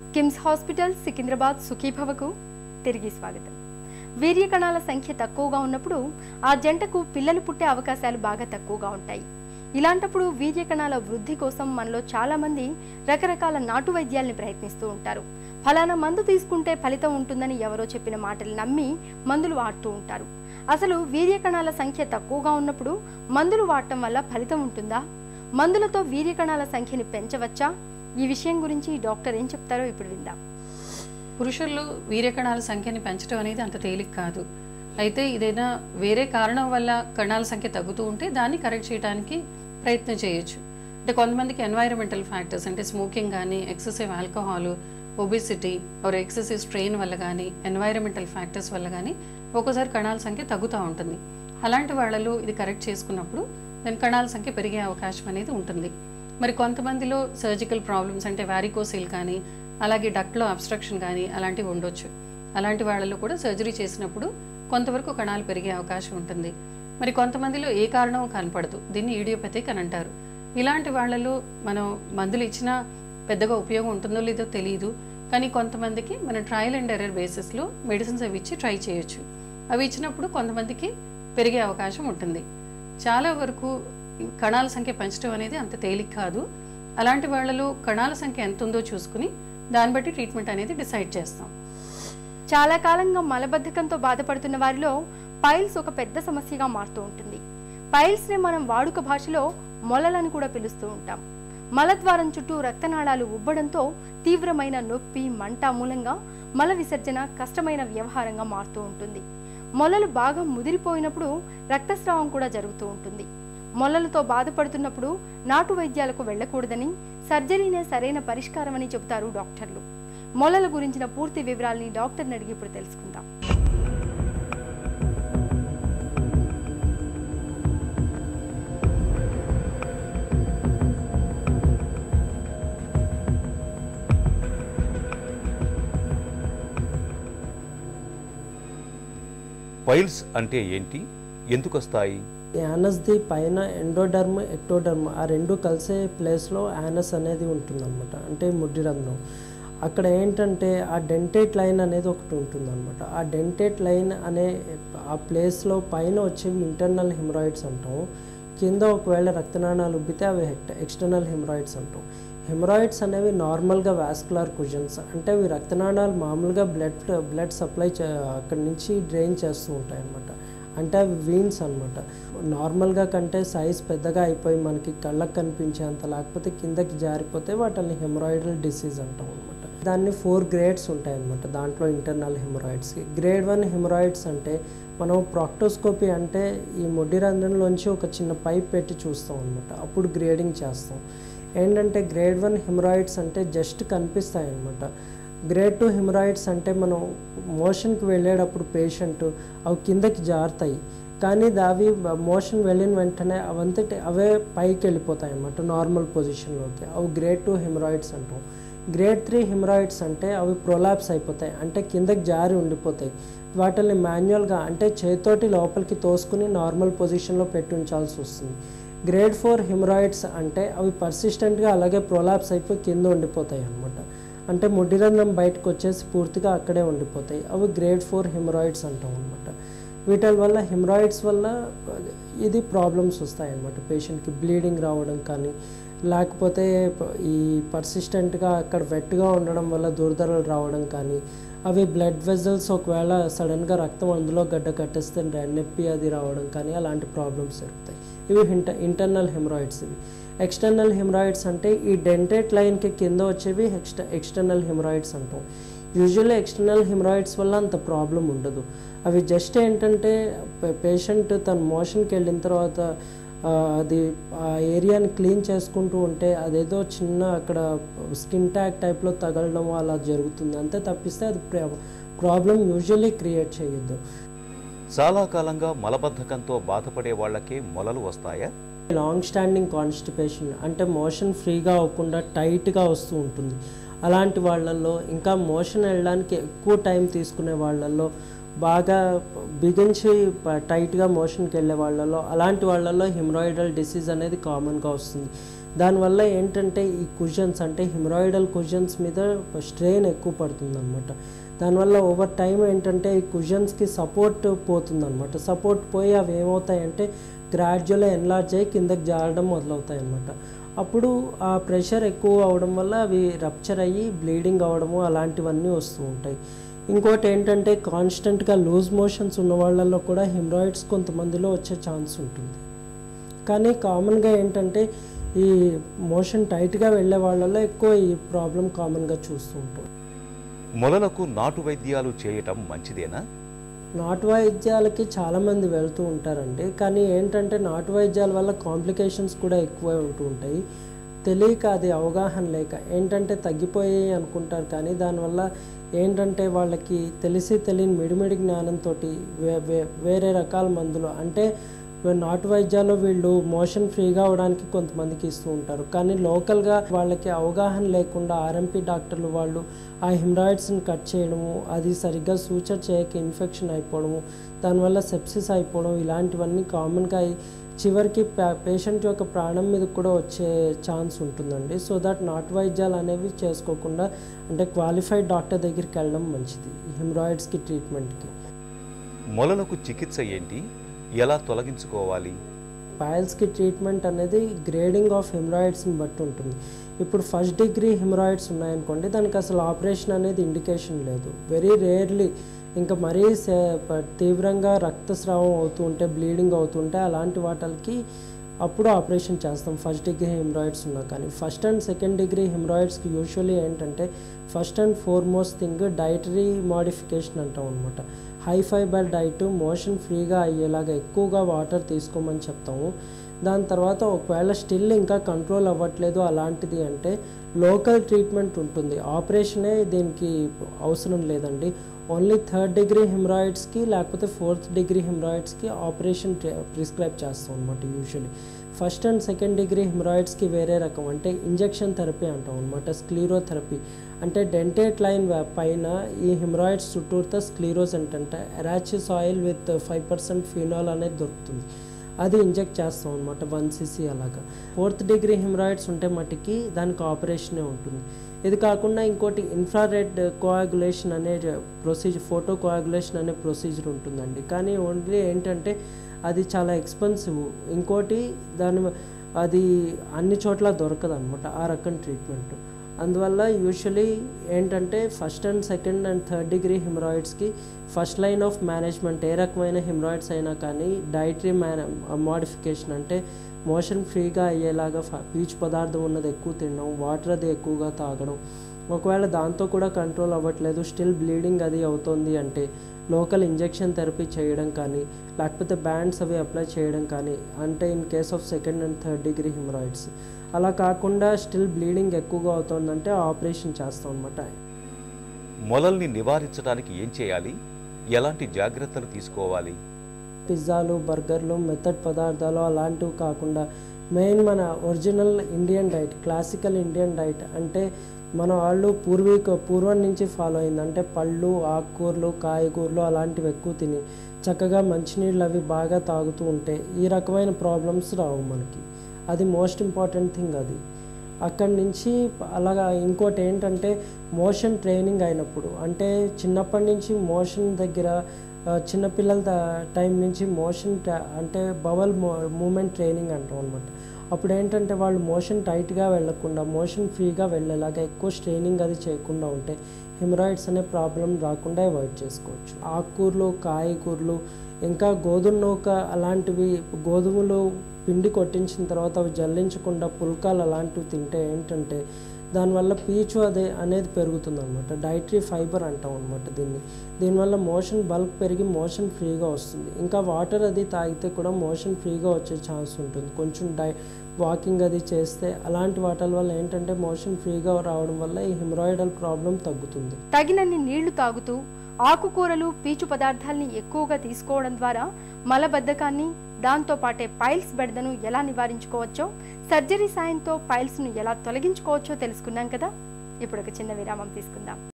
KIMS hospital Secunderabad సుఖీభవకు తిరిగి స్వాగతం. వీర్య కణాల సంఖ్య తక్కువగా ఉన్నప్పుడు ఆ జంటకు పిల్లలు పుట్టే అవకాశాలు బాగా తక్కువగా ఉంటాయి. ఇలాంటప్పుడు వీర్య కణాల వృద్ధి కోసం మనలో చాలా మంది రకరకాల నాటు వైద్యాల్ని ప్రయత్నిస్తూ ఉంటారు. ఫలానా మందు తీసుకుంటే ఫలితం ఉంటుందని ఎవరో చెప్పిన మాటలు నమ్మి మందులు వాడుతూ ఉంటారు. అసలు వీర్య కణాల సంఖ్య తక్కువగా ఉన్నప్పుడు మందులు వాడటం వల్ల ఫలితం ఉంటుందా? మందులతో వీర్య కణాల సంఖ్యని పెంచవచ్చా? ఈ విషయం గురించి డాక్టర్ ఏం చెప్తారో ఇప్పుడు విందాం. పురుషుల్లో వీర్యకణాల సంఖ్యని పెంచడం అనేది అంత తేలిక కాదు. అయితే ఇదైనా వేరే కారణం వల్ల కణాల సంఖ్య తగ్గుతూ ఉంటే దాన్ని కరెక్ట్ చేయడానికి ప్రయత్నం చేయొచ్చు. అంటే కొంతమందికి ఎన్వైరన్మెంటల్ ఫ్యాక్టర్స్ అంటే స్మోకింగ్ కానీ excessive alcohol obesity or excessive strain వల్ల కానీ ఎన్వైరన్మెంటల్ ఫ్యాక్టర్స్ వల్ల కానీ ఒక్కోసారి కణాల సంఖ్య తగ్గుతూ ఉంటుంది. అలాంటి వాళ్ళలో ఇది కరెక్ట్ చేసుకున్నప్పుడు దాని కణాల సంఖ్య పెరిగే అవకాశం అనేది ఉంటుంది. మరి కొంతమందిలో సర్జికల్ ప్రాబ్లమ్స్ అంటే వ్యారికోసిల్ కానీ అలాగే డక్ట్లో అబ్స్ట్రక్షన్ కానీ అలాంటివి ఉండొచ్చు. అలాంటి వాళ్ళలో కూడా సర్జరీ చేసినప్పుడు కొంతవరకు కణాలు పెరిగే అవకాశం ఉంటుంది. మరి కొంతమందిలో ఏ కారణం కనపడదు. దీన్ని ఈడియోపతిక్ అని అంటారు. ఇలాంటి వాళ్ళలో మనం మందులు ఇచ్చినా పెద్దగా ఉపయోగం ఉంటుందో లేదో తెలియదు కానీ కొంతమందికి మన ట్రయల్ అండ్ ఎర్రర్ బేసిస్లో మెడిసిన్స్ అవి ఇచ్చి ట్రై చేయొచ్చు. అవి ఇచ్చినప్పుడు కొంతమందికి పెరిగే అవకాశం ఉంటుంది. చాలా వరకు కణాల సంఖ్య పెంచడం అనేది అంత తేలిక కాదు. అలాంటి వాళ్ళలో కణాల సంఖ్య ఎంత ఉందో చూసుకుని దాన్ని బట్టి ట్రీట్మెంట్ అనేది డిసైడ్ చేస్తాం. చాలా కాలంగా మలబద్ధకంతో బాధపడుతున్న వారిలో పైల్స్ ఒక పెద్ద సమస్యగా మారుతూ ఉంటుంది. పైల్స్ని మనం వాడుక భాషలో మొలలను కూడా పిలుస్తూ ఉంటాం. మలద్వారం చుట్టూ రక్తనాళాలు ఉబ్బడంతో తీవ్రమైన నొప్పి మంట మూలంగా మల విసర్జన కష్టమైన వ్యవహారంగా మారుతూ ఉంటుంది. మొలలు బాగా ముదిరిపోయినప్పుడు రక్తస్రావం కూడా జరుగుతూ ఉంటుంది. మొలలతో బాధపడుతున్నప్పుడు నాటు వైద్యాలకు వెళ్ళకూడదని సర్జరీనే సరైన పరిష్కారం అని చెబుతారు డాక్టర్లు. మొలల గురించిన పూర్తి వివరాల్ని డాక్టర్ని అడిగి ఇప్పుడు తెలుసుకుందాం. పైల్స్ అంటే ఏంటి? ఎందుకు వస్తాయి? యానస్ది పైన ఎండోడర్మ్ ఎక్టోడర్మ్ ఆ రెండు కలిసే ప్లేస్లో యానస్ అనేది ఉంటుందన్నమాట. అంటే ముడ్డి రంధ్రం. అక్కడ ఏంటంటే ఆ డెంటేట్ లైన్ అనేది ఒకటి ఉంటుందన్నమాట. ఆ డెంటేట్ లైన్ అనే ఆ ప్లేస్లో పైన వచ్చేవి ఇంటర్నల్ హిమరాయిడ్స్ అంటాం. కింద ఒకవేళ రక్తనాళాలు ఉబ్బితే అవి ఎక్స్టర్నల్ హిమరాయిడ్స్ అంటాం. హెమరాయిడ్స్ అనేవి నార్మల్గా వాస్కులర్ కుజన్స్ అంటే అవి రక్తనాళాలు మామూలుగా బ్లడ్ బ్లడ్ సప్లై అక్కడి నుంచి డ్రైన్ చేస్తూ ఉంటాయి అన్నమాట అంటే అవి వీన్స్ అనమాట నార్మల్గా కంటే సైజ్ పెద్దగా అయిపోయి మనకి కళ్ళకు కనిపించేంత లేకపోతే కిందకి జారిపోతే వాటిని హెమరాయిడల్ డిసీజ్ అంటాం అనమాట దాన్ని ఫోర్ గ్రేడ్స్ ఉంటాయి అనమాట దాంట్లో ఇంటర్నల్ హెమరాయిడ్స్కి గ్రేడ్ వన్ హెమరాయిడ్స్ అంటే మనం ప్రాక్టోస్కోపీ అంటే ఈ మొడ్డి రంధ్రంలోంచి ఒక చిన్న పైప్ పెట్టి చూస్తాం అనమాట అప్పుడు గ్రేడింగ్ చేస్తాం. ఏంటంటే గ్రేడ్ వన్ హెమరాయిడ్స్ అంటే జస్ట్ కనిపిస్తాయి అనమాట గ్రేడ్ టూ హిమరాయిడ్స్ అంటే మనం మోషన్కి వెళ్ళేటప్పుడు పేషెంట్ అవి కిందకి జారుతాయి. కానీ అవి మోషన్ వెళ్ళిన వెంటనే అవంతటి అవే పైకి వెళ్ళిపోతాయి అన్నమాట నార్మల్ పొజిషన్లోకి అవి గ్రేడ్ టూ హిమరాయిడ్స్ అంటాం. గ్రేడ్ త్రీ హిమరాయిడ్స్ అంటే అవి ప్రొలాప్స్ అయిపోతాయి. అంటే కిందకి జారి ఉండిపోతాయి. వాటిని మాన్యువల్గా అంటే చేతోటి లోపలికి తోసుకుని నార్మల్ పొజిషన్లో పెట్టి ఉంచాల్సి వస్తుంది. గ్రేడ్ ఫోర్ హిమరాయిడ్స్ అంటే అవి పర్సిస్టెంట్గా అలాగే ప్రొలాప్స్ అయిపోయి కింద ఉండిపోతాయి అనమాట అంటే ముడ్డిరంధ్రం బయటకు వచ్చేసి పూర్తిగా అక్కడే ఉండిపోతాయి. అవి గ్రేడ్ ఫోర్ హెమరాయిడ్స్ అంటాం అనమాట వీటి వల్ల హెమరాయిడ్స్ వల్ల ఇది ప్రాబ్లమ్స్ వస్తాయి అన్నమాట పేషెంట్కి బ్లీడింగ్ రావడం కానీ లేకపోతే ఈ పర్సిస్టెంట్గా అక్కడ వెట్గా ఉండడం వల్ల దురదలు రావడం కానీ అవి బ్లడ్ వెజల్స్ ఒకవేళ సడన్గా రక్తం అందులో గడ్డ కట్టేస్తే నొప్పి అది రావడం కానీ అలాంటి ప్రాబ్లమ్స్ జరుగుతాయి. ఇవి ఇంట ఇంటర్నల్ హెమరాయిడ్స్ ఇవి. ఎక్స్టర్నల్ హెమరాయిడ్స్ అంటే ఈ డెంటేట్ లైన్కి కింద వచ్చేవి ఎక్స్ట ఎక్స్టర్నల్ హెమరాయిడ్స్ అంటాం. యూజువల్లీ ఎక్స్టర్నల్ హెమరాయిడ్స్ వల్ల అంత ప్రాబ్లం ఉండదు. అవి జస్ట్ ఏంటంటే పేషెంట్ తన మోషన్కి వెళ్ళిన తర్వాత అది ఆ ఏరియాని క్లీన్ చేసుకుంటూ ఉంటే అదేదో చిన్న అక్కడ స్కిన్ ట్యాగ్ టైప్లో తగలడం అలా జరుగుతుంది. అంతే తప్పిస్తే అది ప్రాబ్లం యూజువల్లీ క్రియేట్ చేయొద్దు. చాలా కాలంగా మలబద్ధకంతో బాధపడే వాళ్ళకే మొలలు వస్తాయా? లాంగ్ స్టాండింగ్ కాన్స్టిపేషన్ అంటే మోషన్ ఫ్రీగా అవ్వకుండా టైట్గా వస్తూ ఉంటుంది. అలాంటి వాళ్ళల్లో ఇంకా మోషన్ వెళ్ళడానికి ఎక్కువ టైం తీసుకునే వాళ్ళల్లో బాగా బిగించి టైట్గా మోషన్కి వెళ్ళే వాళ్ళలో అలాంటి వాళ్ళల్లో హిమరాయిడల్ డిసీజ్ అనేది కామన్గా వస్తుంది. దానివల్ల ఏంటంటే ఈ కుషన్స్ అంటే హిమరాయిడల్ కుషన్స్ మీద స్ట్రెయిన్ ఎక్కువ పడుతుందన్నమాట. దానివల్ల ఓవర్ టైం ఏంటంటే ఈ కుషన్స్కి సపోర్ట్ పోతుందన్నమాట. సపోర్ట్ పోయి అవి ఏమవుతాయంటే గ్రాడ్యువల్ ఎన్లార్జ్ అయ్యి కిందకి జారడం మొదలవుతాయి అన్నమాట అప్పుడు ఆ ప్రెషర్ ఎక్కువ అవడం వల్ల అవి రప్చర్ అయ్యి బ్లీడింగ్ అవడము అలాంటివన్నీ వస్తూ ఉంటాయి. ఇంకోటి ఏంటంటే కాన్స్టెంట్గా లూజ్ మోషన్స్ ఉన్న వాళ్ళల్లో కూడా హిమ్రాయిడ్స్ కొంతమందిలో వచ్చే ఛాన్స్ ఉంటుంది. కానీ కామన్గా ఏంటంటే ఈ మోషన్ టైట్గా వెళ్ళే వాళ్ళలో ఎక్కువ ఈ ప్రాబ్లం కామన్గా చూస్తూ ఉంటాం. మొలలకు నాటు వైద్యాలు చేయటం మంచిదేనా? నాటు వైద్యాలకి చాలామంది వెళ్తూ ఉంటారండి. కానీ ఏంటంటే నాటు వైద్యాల వల్ల కాంప్లికేషన్స్ కూడా ఎక్కువ ఉంటూ ఉంటాయి. తెలియక అది అవగాహన లేక ఏంటంటే తగ్గిపోయాయి అనుకుంటారు. కానీ దానివల్ల ఏంటంటే వాళ్ళకి తెలిసి తెలియని మిడిమిడి జ్ఞానంతో వే వే వేరే రకాల మందులు అంటే నాటు వైద్యాల్లో వీళ్ళు మోషన్ ఫ్రీగా అవడానికి కొంతమందికి ఇస్తూ ఉంటారు. కానీ లోకల్గా వాళ్ళకి అవగాహన లేకుండా ఆర్ఎంపీ డాక్టర్లు వాళ్ళు ఆ హిమరాయిడ్స్ని కట్ చేయడము అది సరిగ్గా సూచర్ చేయక ఇన్ఫెక్షన్ అయిపోవడము దానివల్ల సెప్సిస్ అయిపోవడం ఇలాంటివన్నీ కామన్గా చివరికి పేషెంట్ యొక్క ప్రాణం మీద కూడా వచ్చే ఛాన్స్ ఉంటుందండి. సో దట్ నాటు వైద్యాలు అనేవి చేసుకోకుండా అంటే క్వాలిఫైడ్ డాక్టర్ దగ్గరికి వెళ్ళడం మంచిది హిమరాయిడ్స్కి ట్రీట్మెంట్కి. మొలలకు చికిత్స ఏంటి? ఎలా తొలగించుకోవాలి? పైల్స్కి ట్రీట్మెంట్ అనేది గ్రేడింగ్ ఆఫ్ హెమరాయిడ్స్ని బట్టి ఉంటుంది. ఇప్పుడు ఫస్ట్ డిగ్రీ హెమరాయిడ్స్ ఉన్నాయనుకోండి దానికి అసలు ఆపరేషన్ అనేది ఇండికేషన్ లేదు. వెరీ రేర్లీ ఇంకా మరీ సే- తీవ్రంగా రక్తస్రావం అవుతూ ఉంటే బ్లీడింగ్ అవుతుంటే అలాంటి వాటికి అప్పుడు ఆపరేషన్ చేస్తాం. ఫస్ట్ డిగ్రీ హెమరాయిడ్స్ ఉన్నా కానీ. ఫస్ట్ అండ్ సెకండ్ డిగ్రీ హెమరాయిడ్స్కి యూజువలీ ఏంటంటే first and foremost thing dietary modification అంటాం అనమాట హై ఫైబర్ డైట్ మోషన్ ఫ్రీగా అయ్యేలాగా ఎక్కువగా వాటర్ తీసుకోమని చెప్తాము. దాని తర్వాత ఒకవేళ స్టిల్ ఇంకా కంట్రోల్ అవ్వట్లేదు అలాంటిది అంటే లోకల్ ట్రీట్మెంట్ ఉంటుంది. ఆపరేషనే దీనికి అవసరం లేదండి. ఓన్లీ థర్డ్ డిగ్రీ హెమరాయిడ్స్కి లేకపోతే ఫోర్త్ డిగ్రీ హెమరాయిడ్స్కి ఆపరేషన్ ప్రిస్క్రైబ్ చేస్తాం అనమాట usually. First and second degree హెమరాయిడ్స్కి వేరే రకం అంటే ఇంజెక్షన్ థెరపీ అంటాం అనమాట స్క్లీరోథెరపీ. అంటే డెంటేట్ లైన్ పైన ఈ హిమరాయిడ్స్ చుట్టూతో స్క్లీరోస్ ఏంటంటే arachis oil with five percent phenol అనేది దొరుకుతుంది. అది ఇంజెక్ట్ చేస్తాం అనమాట వన్ సీసీ అలాగా. ఫోర్త్ డిగ్రీ హిమరాయిడ్స్ ఉంటే మటుకి దానికి ఆపరేషనే ఉంటుంది. ఇది కాకుండా ఇంకోటి ఇన్ఫ్రారెడ్ కోయాగులేషన్ అనే ప్రొసీజర్ ఫోటో కోయాగులేషన్ అనే ప్రొసీజర్ ఉంటుందండి. కానీ ఓన్లీ ఏంటంటే అది చాలా ఎక్స్పెన్సివ్ ఇంకోటి దాని అది అన్ని చోట్ల దొరకదు అనమాట ఆ రకం ట్రీట్మెంట్ అందువల్ల యూజువలీ ఏంటంటే first and second and third degree హిమరాయిడ్స్కి first line of management ఏ రకమైన హిమరాయిడ్స్ అయినా కానీ డైటరీ మేన మాడిఫికేషన్ అంటే మోషన్ ఫ్రీగా అయ్యేలాగా పీచు పదార్థం ఉన్నది ఎక్కువ తినడం వాటర్ అది ఎక్కువగా తాగడం. ఒకవేళ దాంతో కూడా కంట్రోల్ అవ్వట్లేదు స్టిల్ బ్లీడింగ్ అది అవుతుంది అంటే లోకల్ ఇంజెక్షన్ థెరపీ చేయడం కానీ లేకపోతే బ్యాండ్స్ అవి అప్లై చేయడం కానీ అంటే in case of second and third degree haemorrhoids. అలా కాకుండా స్టిల్ బ్లీడింగ్ ఎక్కువగా అవుతుందంటే ఆపరేషన్ చేస్తాం అనమాట మొలల్ని నివారించడానికి ఏం చేయాలి? ఎలాంటి జాగ్రత్తలు తీసుకోవాలి? పిజ్జాలు బర్గర్లు మెథడ్ పదార్థాలు అలాంటివి కాకుండా మెయిన్ మన original Indian diet classical Indian diet అంటే మన వాళ్ళు పూర్వీక పూర్వం నుంచి ఫాలో అయింది. అంటే పళ్ళు ఆకుకూరలు కాయగూరలు అలాంటివి ఎక్కువ తిని చక్కగా మంచినీళ్ళు అవి బాగా తాగుతూ ఉంటే ఈ రకమైన ప్రాబ్లమ్స్ రావు మనకి. అది మోస్ట్ ఇంపార్టెంట్ థింగ్ అది. అక్కడి నుంచి అలాగా ఇంకోటి ఏంటంటే మోషన్ ట్రైనింగ్ అయినప్పుడు అంటే చిన్నప్పటి నుంచి మోషన్ దగ్గర చిన్నపిల్లల టైం నుంచి మోషన్ అంటే బవల్ మూమెంట్ ట్రైనింగ్ అంటాం అనమాట అప్పుడు ఏంటంటే వాళ్ళు మోషన్ టైట్గా వెళ్ళకుండా మోషన్ ఫ్రీగా వెళ్ళేలాగా ఎక్కువ స్ట్రైనింగ్ అది చేయకుండా ఉంటే హిమరాయిడ్స్ అనే ప్రాబ్లం రాకుండా అవాయిడ్ చేసుకోవచ్చు. ఆకుకూరలు కాయగూరలు ఇంకా గోధుమ నూక అలాంటివి గోధుమలు పిండి కొట్టించిన తర్వాత అవి జల్లించకుండా పుల్కాలు అలాంటివి తింటే ఏంటంటే దానివల్ల పీచు అదే అనేది పెరుగుతుంది అనమాట డైటరీ ఫైబర్ అంటాం అనమాట దీన్ని. దీనివల్ల మోషన్ బల్క్ పెరిగి మోషన్ ఫ్రీగా వస్తుంది. ఇంకా వాటర్ అది తాగితే కూడా మోషన్ ఫ్రీగా వచ్చే ఛాన్స్ ఉంటుంది. కొంచెం డై వాకింగ్ అది చేస్తే అలాంటి వాటి వల్ల ఏంటంటే మోషన్ ఫ్రీగా రావడం వల్ల ఈ హెమరాయిడల్ ప్రాబ్లం తగ్గుతుంది. తగినన్ని నీళ్ళు తాగుతూ ఆకుకూరలు పీచు పదార్థాల్ని ఎక్కువగా తీసుకోవడం ద్వారా మలబద్ధకాన్ని దాంతో పాటే పైల్స్ బెడదను ఎలా నివారించుకోవచ్చో సర్జరీ సాయంతో పైల్స్ను ఎలా తొలగించుకోవచ్చో తెలుసుకున్నాం కదా? ఇప్పుడు ఒక చిన్న విరామం తీసుకుందాం.